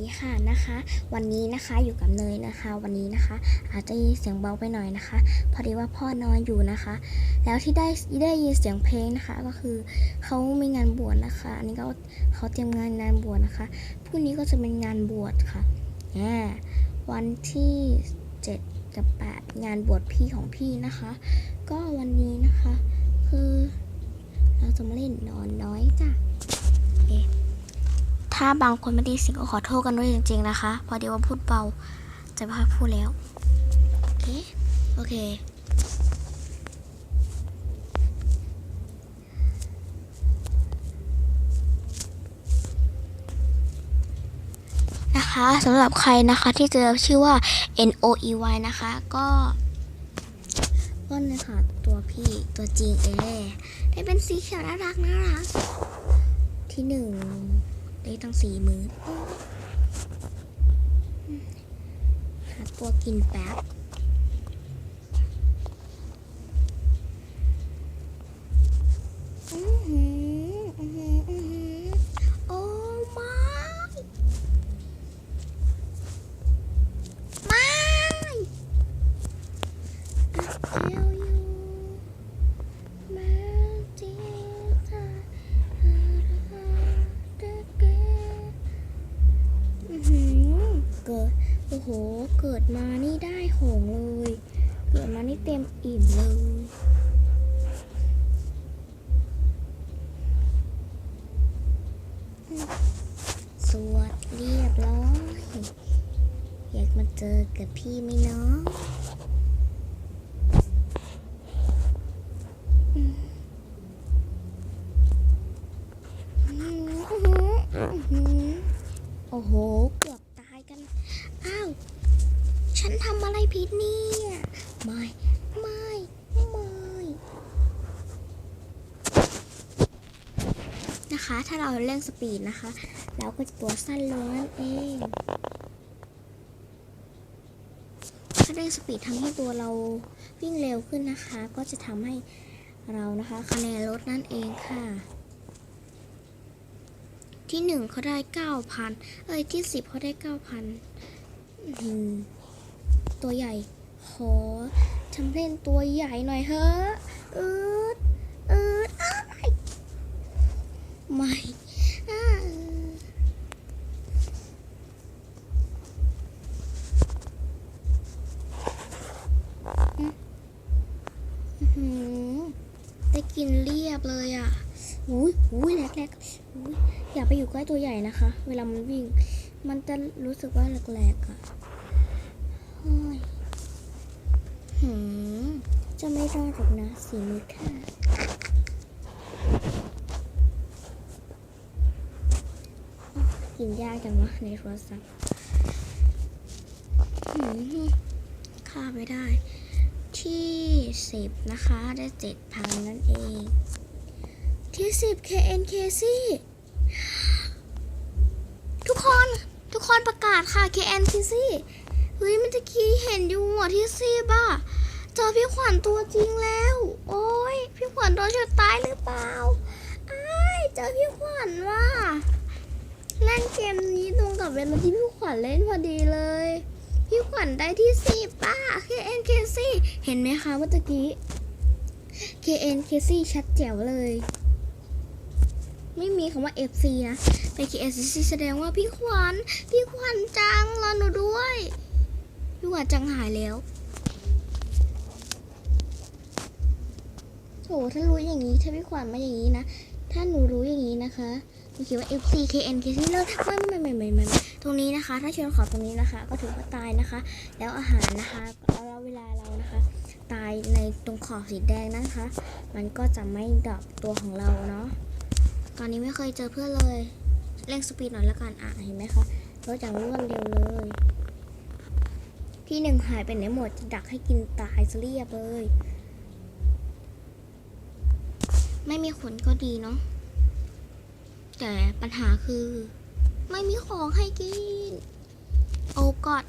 ดีค่ะนะคะ วันนี้นะคะอยู่กับเนยนะคะ วันนี้นะคะ อาจจะยินเสียงเบาไปหน่อยนะคะ พอดีว่าพ่อนอนอยู่นะคะ แล้วที่ได้ได้ยินเสียงเพลงนะคะ ก็คือเขามีงานบวชนะคะ อันนี้ก็เขาเตรียมงานงานบวชนะคะพรุ่งนี้ก็จะเป็นงานบวชค่ะแหมวันที่7กับ8งานบวชพี่ของพี่นะคะ ก็วันนี้นะคะ คือเราจะมาเล่นนอนน้อยจ้ะโอเค ถ้าบางคนไม่ได้สิ่งก็ขอโทษกันด้วยจริง ๆ นะคะ พอดีว่าพูดเบาจะพาพูดแล้วโอเคโอเคนะคะสำหรับใครนะคะที่เจอชื่อว่า N O E Y นะคะ ก็ก็เนี่ยค่ะตัวพี่ตัวจริงเอได้เป็นสีเขียวน่ารักน่ารักที่หนึ่ง ได้ตั้งสี่มือหาตัวกินแป๊บ อ้โห เกิดมานี่ได้หงเลย เกิดมานี่เต็มอิ่มเลยสวดเรียบร้อย อยากมาเจอกับพี่ไหมเนาะอู้หืออื้อหือโอ้โห เกือบตายกัน อ้าว ฉันทำอะไรผิดเนี่ย ไม่ ไม่ ไม่ นะคะ ถ้าเราเร่งสปีดนะคะ เราก็จะตัวสั้นลงนั่นเอง ถ้าเร่งสปีดทำให้ตัวเราวิ่งเร็วขึ้นนะคะ ก็จะทำให้เรานะคะคะแนนลดนั่นเองค่ะ ที่หนึ่งเขาได้เก้าพันเอ้ยที่สิบเขาได้เก้าพัน ตัวใหญ่ขอทำเล่นตัวใหญ่หน่อยเฮ้ออืดอืดอ้ายไม่อืมหือได้กินเรียบเลยอะอุ้ยอุ้ยแหลกแหลกอุ้ยอย่าไปอยู่ใกล้ตัวใหญ่นะคะ เวลามันวิ่ง มันจะรู้สึกว่าแหลกๆอะ หืมจะไม่รอดหรอกนะสีมือค่ะกินยากจังวะในโทรศัพท์ฆ่าไม่ได้ ที่สิบนะคะได้เจ็ดพันนั่นเอง ที่สิบ KNKC ทุกคน ทุกคนประกาศค่ะ KNKC เฮ้ยมันตะกี้เห็นอยู่หัวที่สิบอะเจอพี่ขวัญตัวจริงแล้ว โอ้ยพี่ขวัญโดนชนตายหรือเปล่าอ้ายเจอพี่ขวัญว่ะเล่นเกมนี้ตรงกับเวลาที่พี่ขวัญเล่นพอดีเลย พี่ขวัญได้ที่สิบป่ะ KNKC เห็นไหมคะเมื่อกี้ KNKC ชัดแจ๋วเลย ไม่มีคำว่า FC นะเป็น KNKC แสดงว่าพี่ขวัญพี่ขวัญจังรอหนูด้วย พี่วัญจังหายแล้วโถถ้ารู้อย่างนี้ถ้าพี่ขวัญมาอย่างนี้นะ ถ้าหนูรู้อย่างนี้นะคะหนูคิดว่า FC KNKC เลยไม่ไม่ไม่ไม่ไม่ไม่ตรงนี้นะคะ ถ้าเชิญขอตรงนี้นะคะ ก็ถือว่าตายนะคะ แล้วอาหารนะคะแล้วเวลาเรานะคะ ตายในตรงขอบสีแดงนะคะ มันก็จะไม่ดรอปตัวของเราเนาะตอนนี้ไม่เคยเจอเพื่อนเลยเร่งสปีดหน่อยละกันอะเห็นไหมคะรถอย่างรวดเร็วเลย ที่หนึ่งหายไปไหนหมดจะดักให้กินตายซะเรียบเลย ไม่มีขนก็ดีเนาะแต่ปัญหาคือ ไม่มีของให้กิน โอ้กอด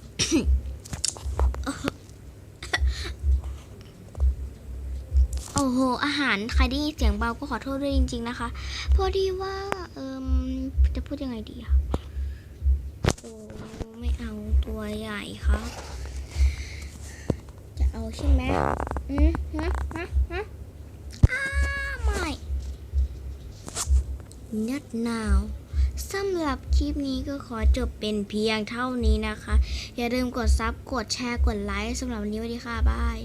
โอ้โห อาหารใครได้ยินเสียงเบาก็ขอโทษด้วยจริง ๆ นะคะ พอดีว่า เอิมจะพูดยังไงดีอะโอ้ ไม่เอาตัวใหญ่ครับจะ เอาใช่ไหมอืมฮะฮะฮะอ้าไม่นัดหนาวสำหรับคลิปนี้ก็ขอจบเป็นเพียงเท่านี้นะคะ อย่าลืมกดซับกดแชร์กดไลค์สำหรับวันนี้สวัสดีค่ะ บาย